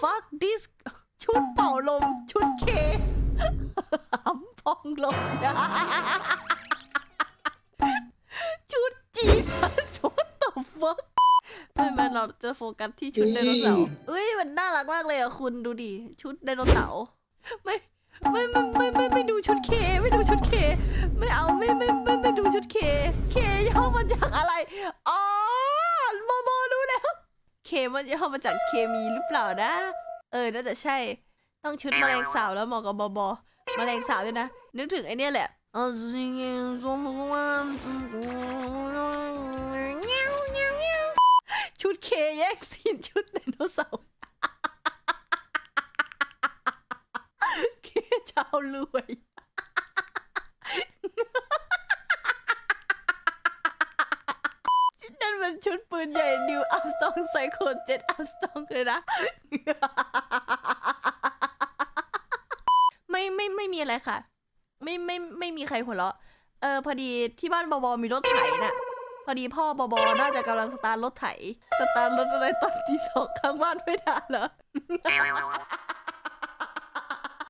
fuck this ชุดเป่าลม ชุดเคหำพองลม ชุดจีสัน what the fuck ไม่ไม่เราจะโฟกัสที่ชุดไดโนเสาร์เอ้ย มันน่ารักมากเลยอะคุณดูดิ ชุดไดโนเสาร์ไม่ไม่ไม่ไม่ไม่ไม่ดูชุดเค ไม่ดูชุดเค ไม่เอาไม่ไม่ไม่ไม่ดูชุดเค เคย่อมาจากอะไรอ๋อ เคมันย่อมาจากเคมีหรือเปล่านะ เออ น่าจะใช่ ต้องชุดแมลงสาวแล้วเหมาะกับบอบอแมลงสาวด้วยนะ นึกถึงไอเนี้ยแหละเอาสิเงี้ยสมวันชุดเคแย่งซีนชุดไดโนเสาร์เคชาวรวย นั่นมัน ชุดปืนใหญ่นิวอัพสตองไซโคเจ็ดอัพสตองเลยนะ ไม่ไม่ไม่มีอะไรค่ะ ไม่ไม่ไม่มีใครหัวเราะ เออพอดีที่บ้านบอบอมีรถไถน่ะ พอดีพ่อบอบอน่าจะกำลังสตาร์ทรถไถ สตาร์ทรถอะไรตอนที่สองข้างบ้านไม่ได้เหรอ